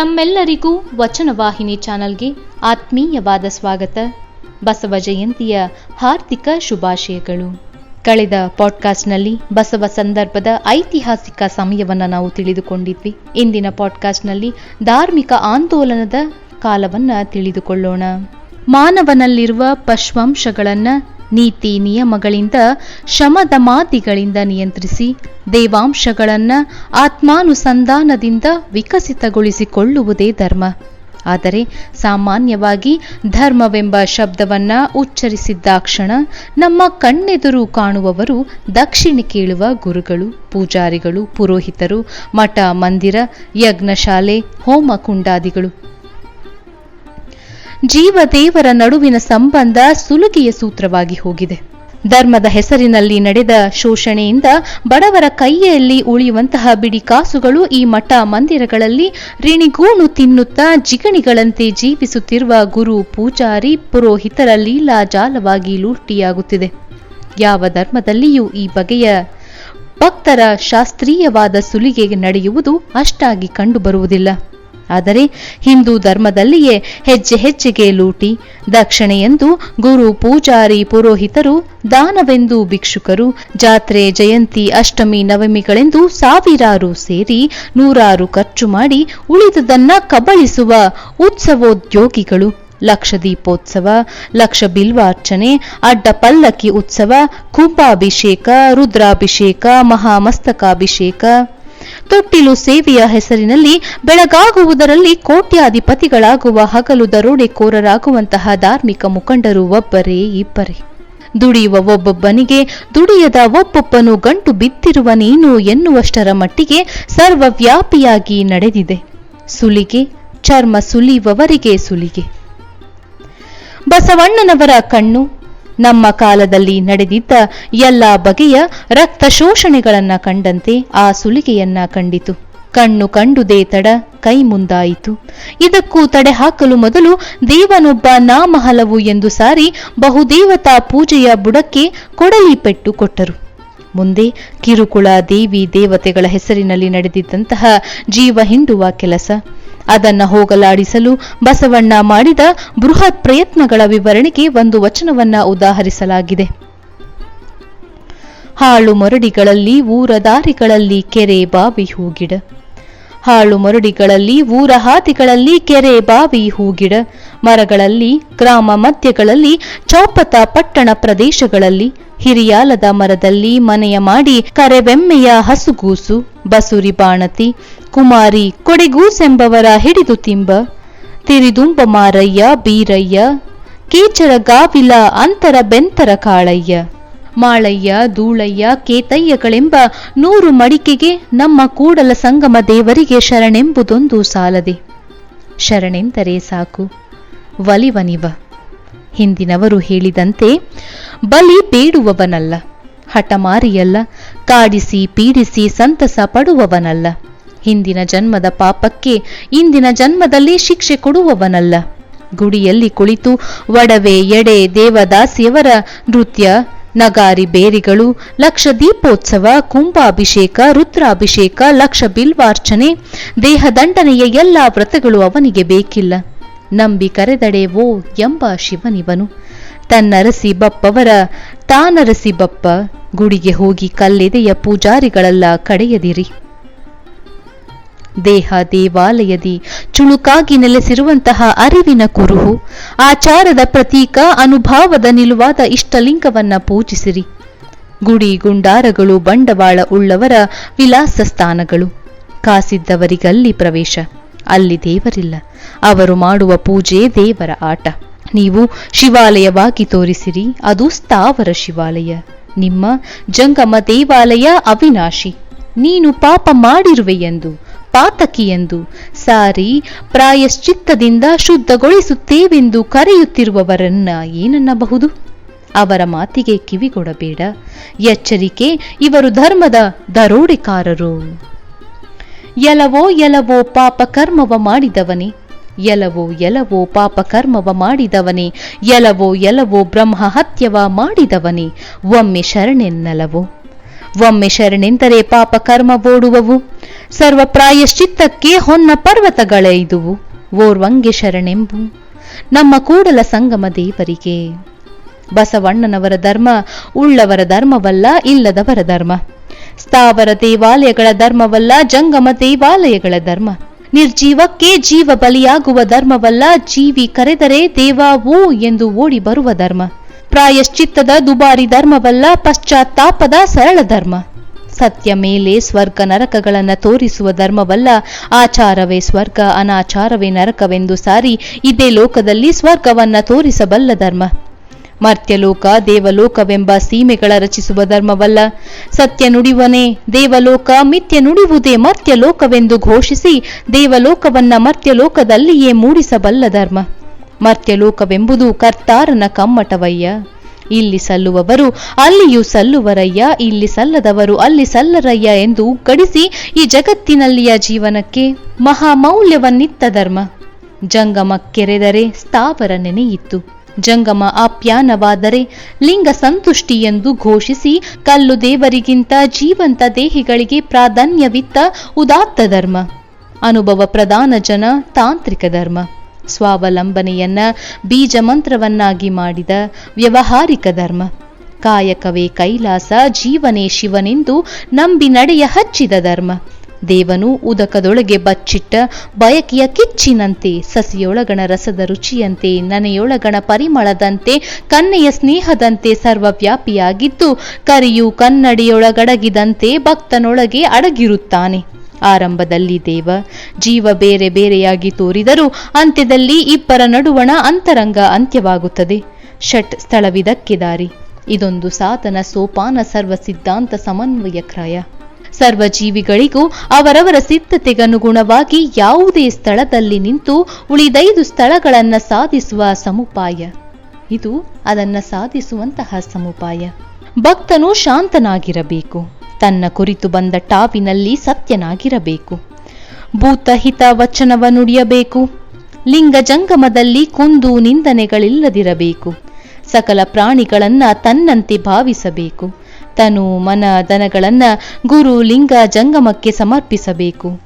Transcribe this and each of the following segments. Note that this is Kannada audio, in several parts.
ತಮ್ಮೆಲ್ಲರಿಗೂ ವಚನವಾಹಿನಿ ಚಾನಲ್ಗೆ ಆತ್ಮೀಯವಾದ ಸ್ವಾಗತ. ಬಸವ ಜಯಂತಿಯ ಹಾರ್ದಿಕ ಶುಭಾಶಯಗಳು. ಕಳೆದ ಪಾಡ್ಕಾಸ್ಟ್ನಲ್ಲಿ ಬಸವ ಸಂದರ್ಭದ ಐತಿಹಾಸಿಕ ಸಮಯವನ್ನು ನಾವು ತಿಳಿದುಕೊಂಡಿದ್ವಿ. ಇಂದಿನ ಪಾಡ್ಕಾಸ್ಟ್ನಲ್ಲಿ ಧಾರ್ಮಿಕ ಆಂದೋಲನದ ಕಾಲವನ್ನ ತಿಳಿದುಕೊಳ್ಳೋಣ. ಮಾನವನಲ್ಲಿರುವ ಪಶ್ವಾಂಶಗಳನ್ನ ನೀತಿ ನಿಯಮಗಳಿಂದ ಶಮದಮಾದಿಗಳಿಂದ ನಿಯಂತ್ರಿಸಿ ದೇವಾಂಶಗಳನ್ನ ಆತ್ಮಾನುಸಂಧಾನದಿಂದ ವಿಕಸಿತಗೊಳಿಸಿಕೊಳ್ಳುವುದೇ ಧರ್ಮ. ಆದರೆ ಸಾಮಾನ್ಯವಾಗಿ ಧರ್ಮವೆಂಬ ಶಬ್ದವನ್ನ ಉಚ್ಚರಿಸಿದ್ದಾಕ್ಷಣ ನಮ್ಮ ಕಣ್ಣೆದುರು ಕಾಣುವವರು ದಕ್ಷಿಣ ಕೇಳುವ ಗುರುಗಳು, ಪೂಜಾರಿಗಳು, ಪುರೋಹಿತರು, ಮಠ, ಮಂದಿರ, ಯಜ್ಞಶಾಲೆ ಹೋಮ ಕುಂಡಾದಿಗಳು ಜೀವದೇವರ ನಡುವಿನ ಸಂಬಂಧ ಸುಲುಗಿಯ ಸೂತ್ರವಾಗಿ ಹೋಗಿದೆ. ಧರ್ಮದ ಹೆಸರಿನಲ್ಲಿ ನಡೆದ ಶೋಷಣೆಯಿಂದ ಬಡವರ ಕೈಯಲ್ಲಿ ಉಳಿಯುವಂತಹ ಬಿಡಿ ಕಾಸುಗಳು ಈ ಮಠ ಮಂದಿರಗಳಲ್ಲಿ ರಿಣಿಗೂಣು ತಿನ್ನುತ್ತಾ ಜಿಗಣಿಗಳಂತೆ ಜೀವಿಸುತ್ತಿರುವ ಗುರು ಪೂಜಾರಿ ಪುರೋಹಿತರ ಲೀಲಾಜಾಲವಾಗಿ ಲೂಟಿಯಾಗುತ್ತಿದೆ ಯಾವ ಧರ್ಮದಲ್ಲಿಯೂ ಈ ಬಗೆಯ ಭಕ್ತರ ಶಾಸ್ತ್ರೀಯವಾದ ಸುಲಿಗೆ ನಡೆಯುವುದು ಅಷ್ಟಾಗಿ ಕಂಡುಬರುವುದಿಲ್ಲ. ಆದರೆ ಹಿಂದೂ ಧರ್ಮದಲ್ಲಿಯೇ ಹೆಜ್ಜೆ ಹೆಜ್ಜೆಗೆ ಲೂಟಿ, ದಕ್ಷಿಣೆಯೆಂದು ಗುರು ಪೂಜಾರಿ ಪುರೋಹಿತರು, ದಾನವೆಂದು ಭಿಕ್ಷುಕರು, ಜಾತ್ರೆ ಜಯಂತಿ, ಅಷ್ಟಮಿ, ನವಮಿಗಳೆಂದು ಸಾವಿರಾರು ಸೇರಿ ನೂರಾರು ಖರ್ಚು ಮಾಡಿ ಉಳಿದುದನ್ನ ಕಬಳಿಸುವ ಉತ್ಸವೋದ್ಯೋಗಿಗಳು. ಲಕ್ಷ ದೀಪೋತ್ಸವ, ಲಕ್ಷ ಬಿಲ್ವಾರ್ಚನೆ, ಅಡ್ಡ ಪಲ್ಲಕ್ಕಿ ಉತ್ಸವ, ಕುಂಭಾಭಿಷೇಕ, ರುದ್ರಾಭಿಷೇಕ, ಮಹಾಮಸ್ತಕಾಭಿಷೇಕ. ತೊಟ್ಟಿಲು ಸೇವೆಯ ಹೆಸರಿನಲ್ಲಿ ಬೆಳಗಾಗುವುದರಲ್ಲಿ ಕೋಟ್ಯಾಧಿಪತಿಗಳಾಗುವ ಹಗಲು ದರೋಡೆಕೋರರಾಗುವಂತಹ ಧಾರ್ಮಿಕ ಮುಖಂಡರು ಒಬ್ಬರೇ ಇಬ್ಬರೇ. ದುಡಿಯುವ ಒಬ್ಬೊಬ್ಬನಿಗೆ ದುಡಿಯದ ಒಬ್ಬೊಬ್ಬನು ಗಂಟು ಬಿದ್ದಿರುವ ನೀನು ಎನ್ನುವಷ್ಟರ ಮಟ್ಟಿಗೆ ಸರ್ವವ್ಯಾಪಿಯಾಗಿ ನಡೆದಿದೆ. ಸುಲಿಗೆ, ಚರ್ಮ ಸುಲಿಯುವವರಿಗೆ ಸುಲಿಗೆ. ಬಸವಣ್ಣನವರ ಕಣ್ಣು ನಮ್ಮ ಕಾಲದಲ್ಲಿ ನಡೆದಿದ್ದ ಎಲ್ಲ ಬಗೆಯ ರಕ್ತ ಶೋಷಣೆಗಳನ್ನ ಕಂಡಂತೆ ಆ ಸುಲಿಗೆಯನ್ನ ಕಂಡಿತು. ಕಣ್ಣು ಕಂಡುದೇ ತಡ, ಕೈ ಮುಂದಾಯಿತು. ಇದಕ್ಕೂ ತಡೆ ಹಾಕಲು ಮೊದಲು ದೇವನೊಬ್ಬ ನಾಮ ಹಲವು ಎಂದು ಸಾರಿ ಬಹುದೇವತಾ ಪೂಜೆಯ ಬುಡಕ್ಕೆ ಕೊಡಲಿ ಪೆಟ್ಟು ಕೊಟ್ಟರು. ಮುಂದೆ ಕಿರುಕುಳ ದೇವಿ ದೇವತೆಗಳ ಹೆಸರಿನಲ್ಲಿ ನಡೆದಿದ್ದಂತಹ ಜೀವ ಹಿಂಡುವ ಕೆಲಸ. ಅದನ್ನ ಹೋಗಲಾಡಿಸಲು ಬಸವಣ್ಣ ಮಾಡಿದ ಬೃಹತ್ ಪ್ರಯತ್ನಗಳ ವಿವರಣೆಗೆ ಒಂದು ವಚನವನ್ನ ಉದಾಹರಿಸಲಾಗಿದೆ. ಹಾಳು ಮರಡಿಗಳಲ್ಲಿ, ಊರ ದಾರಿಗಳಲ್ಲಿ ಕೆರೆ ಬಾವಿ ಹೂಗಿಡ. ಹಾಳು ಮರುಡಿಗಳಲ್ಲಿ, ಊರ ಹಾದಿಗಳಲ್ಲಿ ಕೆರೆ, ಬಾವಿ ಹೂಗಿಡ ಮರಗಳಲ್ಲಿ, ಗ್ರಾಮ ಮಧ್ಯಗಳಲ್ಲಿ ಚೌಪತ ಪಟ್ಟಣ ಪ್ರದೇಶಗಳಲ್ಲಿ. ಹಿರಿಯಾಲದ ಮರದಲ್ಲಿ ಮನೆಯ ಮಾಡಿ ಕರೆವೆಮ್ಮೆಯ ಹಸುಗೂಸು. ಬಸುರಿ ಬಾಣತಿ, ಕುಮಾರಿ ಕೊಡೆಗೂಸೆಂಬವರ ಹಿಡಿದು ತಿಂಬ. ತಿರಿದುಂಬ ಮಾರಯ್ಯ, ಬೀರಯ್ಯ. ಕೀಚರ ಗಾವಿಲ, ಅಂತರ ಬೆಂತರ ಕಾಳಯ್ಯ. ಮಾಳಯ್ಯ, ಧೂಳಯ್ಯ ಕೇತಯ್ಯಗಳೆಂಬ ನೂರು ಮಡಿಕೆಗೆ ನಮ್ಮ ಕೂಡಲ ಸಂಗಮ ದೇವರಿಗೆ ಶರಣೆಂಬುದೊಂದು ಸಾಲದೆ. ಶರಣೆಂದರೆ ಸಾಕು ವಲಿವನಿವ ಹಿಂದಿನವರು ಹೇಳಿದಂತೆ ಬಲಿ ಬೇಡುವವನಲ್ಲ, ಹಠಮಾರಿಯಲ್ಲ, ಕಾಡಿಸಿ ಪೀಡಿಸಿ ಸಂತಸ ಪಡುವವನಲ್ಲ. ಹಿಂದಿನ ಜನ್ಮದ ಪಾಪಕ್ಕೆ ಇಂದಿನ ಜನ್ಮದಲ್ಲಿ ಶಿಕ್ಷೆ ಕೊಡುವವನಲ್ಲ. ಗುಡಿಯಲ್ಲಿ ಕುಳಿತು ಒಡವೆ ಎಡೆ ದೇವದಾಸಿಯವರ ನೃತ್ಯ ನಗಾರಿ ಬೇರಿಗಳು, ಲಕ್ಷ ದೀಪೋತ್ಸವ, ಕುಂಭಾಭಿಷೇಕ, ರುದ್ರಾಭಿಷೇಕ, ಲಕ್ಷ ಬಿಲ್ವಾರ್ಚನೆ ದೇಹದಂಡನೆಯ ಎಲ್ಲ ವ್ರತಗಳು ಅವನಿಗೆ ಬೇಕಿಲ್ಲ. ನಂಬಿ ಕರೆದಡೆ ಓ ಎಂಬ ಶಿವನಿವನು. ತನ್ನರಸಿ ಬಪ್ಪವರ, ತಾನರಸಿ ಬಪ್ಪ, ಗುಡಿಗೆ ಹೋಗಿ ಕಲ್ಲೆದೆಯ ಪೂಜಾರಿಗಳೆಲ್ಲ ಕಡೆಯದಿರಿ. ದೇಹ ದೇವಾಲಯದಿ ಚುಳುಕಾಗಿ ನೆಲೆಸಿರುವಂತಹ ಅರಿವಿನ ಕುರುಹು, ಆಚಾರದ ಪ್ರತೀಕ ಅನುಭಾವದ ನಿಲುವಾದ ಇಷ್ಟಲಿಂಗವನ್ನ ಪೂಜಿಸಿರಿ. ಗುಡಿ ಗುಂಡಾರಗಳು ಬಂಡವಾಳ ಉಳ್ಳವರ ವಿಲಾಸ ಸ್ಥಾನಗಳು. ಕಾಸಿದ್ದವರಿಗಲ್ಲಿ ಪ್ರವೇಶ, ಅಲ್ಲಿ ದೇವರಿಲ್ಲ. ಅವರು ಮಾಡುವ ಪೂಜೆ ದೇವರ ಆಟ. ನೀವು ಶಿವಾಲಯವಾಗಿ ತೋರಿಸಿರಿ, ಅದು ಸ್ಥಾವರ ಶಿವಾಲಯ. ನಿಮ್ಮ ಜಂಗಮ ದೇವಾಲಯ ಅವಿನಾಶಿ. ನೀನು ಪಾಪ ಮಾಡಿರುವೆಯೆಂದು ಪಾತಕಿಯೆಂದು. ಸಾರಿ, ಪ್ರಾಯಶ್ಚಿತ್ತದಿಂದ ಶುದ್ಧಗೊಳಿಸುತ್ತೇವೆಂದು ಕರೆಯುತ್ತಿರುವವರನ್ನ ಏನನ್ನಬಹುದು? ಅವರ ಮಾತಿಗೆ ಕಿವಿಗೊಡಬೇಡ. ಎಚ್ಚರಿಕೆ, ಇವರು ಧರ್ಮದ ದರೋಡೆಕಾರರು. ಎಲವೋ ಎಲವೋ ಪಾಪ ಕರ್ಮವ ಮಾಡಿದವನೇ. ಎಲವೋ ಎಲವೋ ಪಾಪ ಕರ್ಮವ ಮಾಡಿದವನೇ. ಎಲವೋ ಎಲವೋ ಬ್ರಹ್ಮ ಹತ್ಯವ ಮಾಡಿದವನೇ. ಒಮ್ಮೆ ಶರಣೆನ್ನಲವೋ? ಒಮ್ಮೆ ಶರಣೆಂದರೆ ಪಾಪ ಕರ್ಮ ಓಡುವವು? ಸರ್ವ ಪ್ರಾಯಶ್ಚಿತ್ತಕ್ಕೆ ಹೊನ್ನ ಪರ್ವತಗಳೇ ಇದುವು. ಓರ್ವಂಗೆ ಶರಣೆಂಬು. ನಮ್ಮ ಕೂಡಲ ಸಂಗಮ ದೇವರಿಗೆ. ಬಸವಣ್ಣನವರ ಧರ್ಮ ಉಳ್ಳವರ ಧರ್ಮವಲ್ಲ, ಇಲ್ಲದವರ ಧರ್ಮ. ಸ್ಥಾವರ ದೇವಾಲಯಗಳ ಧರ್ಮವಲ್ಲ, ಜಂಗಮ ದೇವಾಲಯಗಳ ಧರ್ಮ. ನಿರ್ಜೀವಕ್ಕೆ ಜೀವ ಬಲಿಯಾಗುವ ಧರ್ಮವಲ್ಲ, ಜೀವಿ ಕರೆದರೆ ದೇವಾವು ಎಂದು ಓಡಿ ಬರುವ ಧರ್ಮ. ಪ್ರಾಯಶ್ಚಿತ್ತದ ದುಬಾರಿ ಧರ್ಮವಲ್ಲ, ಪಶ್ಚಾತ್ತಾಪದ ಸರಳ ಧರ್ಮ. ಸತ್ಯ ಮೇಲೆ ಸ್ವರ್ಗ ನರಕಗಳನ್ನು ತೋರಿಸುವ ಧರ್ಮವಲ್ಲ, ಆಚಾರವೇ ಸ್ವರ್ಗ, ಅನಾಚಾರವೇ ನರಕವೆಂದು ಸಾರಿ ಇದೇ ಲೋಕದಲ್ಲಿ ಸ್ವರ್ಗವನ್ನ ತೋರಿಸಬಲ್ಲ ಧರ್ಮ. ಮರ್ತ್ಯಲೋಕ, ದೇವಲೋಕವೆಂಬ ಸೀಮೆಗಳ ರಚಿಸುವ ಧರ್ಮವಲ್ಲ. ಸತ್ಯ ನುಡಿವನೇ, ದೇವಲೋಕ ಮಿಥ್ಯ ನುಡಿವುದೇ ಮರ್ತ್ಯಲೋಕವೆಂದು ಘೋಷಿಸಿ ದೇವಲೋಕವನ್ನ ಮರ್ತ್ಯಲೋಕದಲ್ಲಿಯೇ ಮೂಡಿಸಬಲ್ಲ ಧರ್ಮ. ಮರ್ತ್ಯಲೋಕವೆಂಬುದು ಕರ್ತಾರನ ಕಮ್ಮಟವಯ್ಯ. ಇಲ್ಲಿ ಸಲ್ಲುವವರು, ಅಲ್ಲಿಯೂ ಸಲ್ಲುವರಯ್ಯ, ಇಲ್ಲಿ ಸಲ್ಲದವರು, ಅಲ್ಲಿ ಸಲ್ಲರಯ್ಯ ಎಂದು ಕಡಿಸಿ ಈ ಜಗತ್ತಿನಲ್ಲಿಯ ಜೀವನಕ್ಕೆ ಮಹಾಮೌಲ್ಯವನ್ನಿತ್ತ ಧರ್ಮ. ಜಂಗಮ ಕೆರೆದರೆ ಸ್ಥಾವರ ನೆನೆಯಿತ್ತು. ಜಂಗಮ ಆಪ್ಯಾನವಾದರೆ ಲಿಂಗ ಸಂತುಷ್ಟಿ ಎಂದು ಘೋಷಿಸಿ, ಕಲ್ಲು ದೇವರಿಗಿಂತ ಜೀವಂತ ದೇಹಿಗಳಿಗೆ ಪ್ರಾಧಾನ್ಯವಿತ್ತ ಉದಾತ್ತ ಧರ್ಮ. ಅನುಭವ ಪ್ರಧಾನ ಜನ ತಾಂತ್ರಿಕ ಧರ್ಮ. ಸ್ವಾವಲಂಬನೆಯನ್ನ ಬೀಜ ಮಂತ್ರವನ್ನಾಗಿ ಮಾಡಿದ ವ್ಯವಹಾರಿಕ ಧರ್ಮ. ಕಾಯಕವೇ ಕೈಲಾಸ ಜೀವನೇ ಶಿವನೆಂದು ನಂಬಿ ನಡೆಯ ಹಚ್ಚಿದ ಧರ್ಮ. ದೇವನು ಉದಕದೊಳಗೆ ಬಚ್ಚಿಟ್ಟ ಬಯಕೆಯ ಕಿಚ್ಚಿನಂತೆ, ಸಸಿಯೊಳಗಣ ರಸದ ರುಚಿಯಂತೆ, ನನೆಯೊಳಗಣ ಪರಿಮಳದಂತೆ ಕನ್ನೆಯ ಸ್ನೇಹದಂತೆ ಸರ್ವವ್ಯಾಪಿಯಾಗಿದ್ದು, ಕರಿಯು ಕನ್ನಡಿಯೊಳಗಡಗಿದಂತೆ ಭಕ್ತನೊಳಗೆ ಅಡಗಿರುತ್ತಾನೆ. ಆರಂಭದಲ್ಲಿ ದೇವ ಜೀವ ಬೇರೆ ಬೇರೆಯಾಗಿ ತೋರಿದರೂ ಅಂತ್ಯದಲ್ಲಿ ಇಬ್ಬರ ನಡುವಣ ಅಂತರಂಗ ಅಂತ್ಯವಾಗುತ್ತದೆ. ಷಟ್ ಸ್ಥಳವಿದಕ್ಕೆ ದಾರಿ. ಇದೊಂದು ಸಾತನ ಸೋಪಾನ ಸರ್ವ ಸಿದ್ಧಾಂತ ಸಮನ್ವಯ ಕ್ರಯ. ಸರ್ವ ಜೀವಿಗಳಿಗೂ ಅವರವರ ಸಿದ್ಧತೆಗನುಗುಣವಾಗಿ ಯಾವುದೇ ಸ್ಥಳದಲ್ಲಿ ನಿಂತು ಉಳಿದೈದು ಸ್ಥಳಗಳನ್ನು ಸಾಧಿಸುವ ಸಮುಪಾಯ. ಇದು ಅದನ್ನು ಸಾಧಿಸುವಂತಹ ಸಮುಪಾಯ. ಭಕ್ತನು ಶಾಂತನಾಗಿರಬೇಕು. ತನ್ನ ಕುರಿತು ಬಂದ ಟಾವಿನಲ್ಲಿ ಸತ್ಯನಾಗಿರಬೇಕು. ಭೂತಹಿತ ವಚನವ ನುಡಿಯಬೇಕು. ಲಿಂಗ ಜಂಗಮದಲ್ಲಿ ಕುಂದು ನಿಂದನೆಗಳಿಲ್ಲದಿರಬೇಕು. ಸಕಲ ಪ್ರಾಣಿಗಳನ್ನ ತನ್ನಂತೆ ಭಾವಿಸಬೇಕು. ತನು ಮನ ದನಗಳನ್ನ ಗುರು ಲಿಂಗ ಜಂಗಮಕ್ಕೆ ಸಮರ್ಪಿಸಬೇಕು.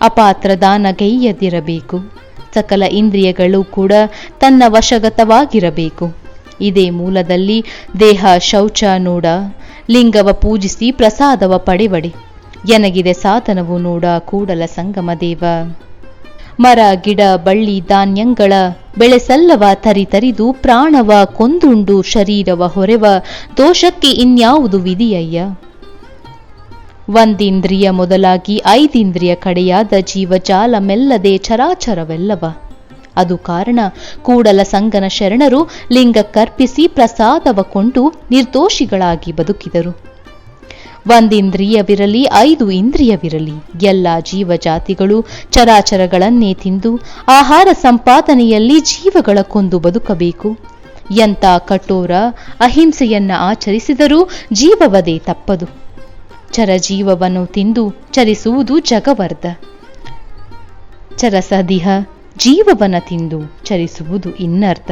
ಅಪಾತ್ರ ದಾನ ದಾನಗೈಯ್ಯದಿರಬೇಕು ಸಕಲ ಇಂದ್ರಿಯಗಳು ಕೂಡ ತನ್ನ ವಶಗತವಾಗಿರಬೇಕು. ಇದೇ ಮೂಲದಲ್ಲಿ ದೇಹ ಶೌಚ ನೋಡ, ಲಿಂಗವ ಪೂಜಿಸಿ ಪ್ರಸಾದವ ಪಡೆವಡೆ. ಎನಗಿದೆ ಸಾಧನವು ನೋಡ ಕೂಡಲ ಸಂಗಮ ದೇವ. ಮರ, ಗಿಡ, ಬಳ್ಳಿ, ಧಾನ್ಯಂಗಳ ಬೆಳೆಸಲ್ಲವ ತರಿತರಿದು ಪ್ರಾಣವ ಕೊಂದುಂಡು ಶರೀರವ ಹೊರೆವ ದೋಷಕ್ಕೆ ಇನ್ಯಾವುದು ವಿಧಿಯಯ್ಯ? ಒಂದಿಂದ್ರಿಯ ಮೊದಲಾಗಿ ಐದಿಂದ್ರಿಯ ಕಡೆಯಾದ ಜೀವಜಾಲ ಮೆಲ್ಲದೆ ಚರಾಚರವೆಲ್ಲವ. ಅದು ಕಾರಣ. ಕೂಡಲ ಸಂಗನ ಶರಣರು ಲಿಂಗಕ್ಕರ್ಪಿಸಿ ಪ್ರಸಾದವ ಕೊಂಡು ನಿರ್ದೋಷಿಗಳಾಗಿ ಬದುಕಿದರು. ಒಂದಿಂದ್ರಿಯವಿರಲಿ, ಐದು ಇಂದ್ರಿಯವಿರಲಿ, ಎಲ್ಲ ಜೀವಜಾತಿಗಳು ಚರಾಚರಗಳನ್ನೇ ತಿಂದು ಆಹಾರ ಸಂಪಾದನೆಯಲ್ಲಿ ಜೀವಗಳ ಕೊಂದು ಬದುಕಬೇಕು. ಎಂಥ ಕಠೋರ ಅಹಿಂಸೆಯನ್ನ ಆಚರಿಸಿದರೂ ಜೀವವದೇ ತಪ್ಪದು. ಚರಜೀವವನ್ನು ತಿಂದು ಚರಿಸುವುದು ಜಗವರ್ಧ. ಚರಸದಿಹ. ಜೀವವನ ತಿಂದು ಚರಿಸುವುದು ಇನ್ನರ್ಥ.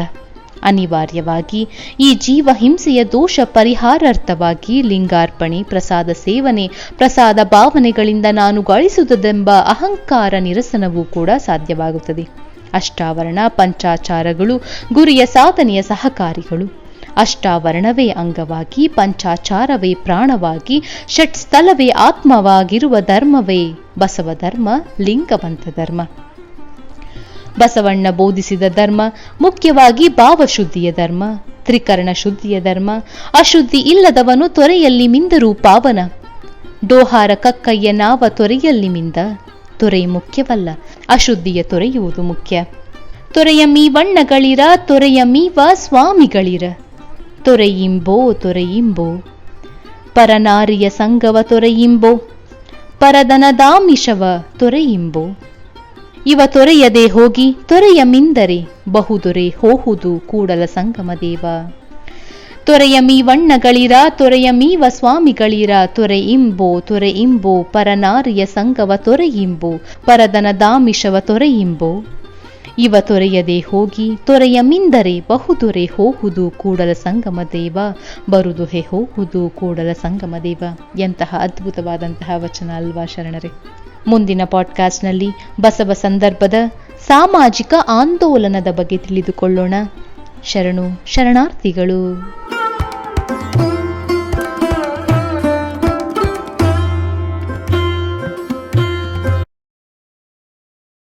ಅನಿವಾರ್ಯವಾಗಿ ಈ ಜೀವ ಹಿಂಸೆಯ ದೋಷ ಪರಿಹಾರಾರ್ಥವಾಗಿ ಲಿಂಗಾರ್ಪಣೆ, ಪ್ರಸಾದ ಸೇವನೆ, ಪ್ರಸಾದ ಭಾವನೆಗಳಿಂದ ನಾನು ಗಳಿಸುವುದೆಂಬ ಅಹಂಕಾರ ನಿರಸನವೂ ಕೂಡ ಸಾಧ್ಯವಾಗುತ್ತದೆ. ಅಷ್ಟಾವರಣ ಪಂಚಾಚಾರಗಳು ಗುರಿಯ ಸಾಧನೆಯ ಸಹಕಾರಿಗಳು. ಅಷ್ಟಾವರಣವೇ ಅಂಗವಾಗಿ, ಪಂಚಾಚಾರವೇ ಪ್ರಾಣವಾಗಿ ಷಟ್ ಸ್ಥಳವೇ ಆತ್ಮವಾಗಿರುವ ಧರ್ಮವೇ ಬಸವ ಧರ್ಮ, ಲಿಂಗವಂತ ಧರ್ಮ. ಬಸವಣ್ಣ ಬೋಧಿಸಿದ ಧರ್ಮ, ಮುಖ್ಯವಾಗಿ ಭಾವಶುದ್ಧಿಯ ಧರ್ಮ, ತ್ರಿಕರಣ ಶುದ್ಧಿಯ ಧರ್ಮ, ಅಶುದ್ಧಿ ಇಲ್ಲದವನು ತೊರೆಯಲ್ಲಿ ಮಿಂದರೂ ಪಾವನ. ಡೋಹಾರ ಕಕ್ಕಯ್ಯ ನಾವ ತೊರೆಯಲ್ಲಿ ಮಿಂದ, ತೊರೆ ಮುಖ್ಯವಲ್ಲ, ಅಶುದ್ಧಿಯ ತೊರೆಯುವುದು ಮುಖ್ಯ. ತೊರೆಯ ಮೀವಣ್ಣಗಳಿರ ತೊರೆಯ ಮೀವ ಸ್ವಾಮಿಗಳಿರ ತೊರೆಯಿಂಬೋ ತೊರೆಯಿಂಬೋ ಪರನಾರಿಯ ಸಂಗವ ತೊರೆಯಿಂಬೋ ಪರದನದಾಮಿಷವ ತೊರೆಯಿಂಬೋ ಇವ ತೊರೆಯದೆ ಹೋಗಿ ತೊರೆಯ ಮಿಂದರೆ ಬಹುದೊರೆ ಹೋಹುದು ಕೂಡಲ ಸಂಗಮ ದೇವ. ತೊರೆಯ ಮೀವಣ್ಣಗಳಿರ ತೊರೆಯ ಮೀವ ಸ್ವಾಮಿಗಳಿರ ತೊರೆ ಇಂಬೋ ತೊರೆ ಇಂಬೋ, ಪರನಾರಿಯ ಸಂಗವ ತೊರೆ ಇಂಬೋ, ಪರದನ ದಾಮಿಷವ ತೊರೆ ಇವ ತೊರೆಯದೆ ಹೋಗಿ, ತೊರೆಯ ಮಿಂದರೆ ಬಹುದೊರೆ ಹೋಗುವುದು ಕೂಡಲ ಸಂಗಮ ದೇವ. ಬರುದು ಹೋಗುದು ಹೋಹುದು ಕೂಡಲ ಸಂಗಮ ದೇವ. ಎಂತಹ ಅದ್ಭುತವಾದಂತಹ ವಚನ ಅಲ್ವಾ ಶರಣರೇ. ಮುಂದಿನ ಪಾಡ್ಕಾಸ್ಟ್ನಲ್ಲಿ ಬಸವ ಸಂದರ್ಭದ ಸಾಮಾಜಿಕ ಆಂದೋಲನದ ಬಗ್ಗೆ ತಿಳಿದುಕೊಳ್ಳೋಣ. ಶರಣು, ಶರಣಾರ್ಥಿಗಳು.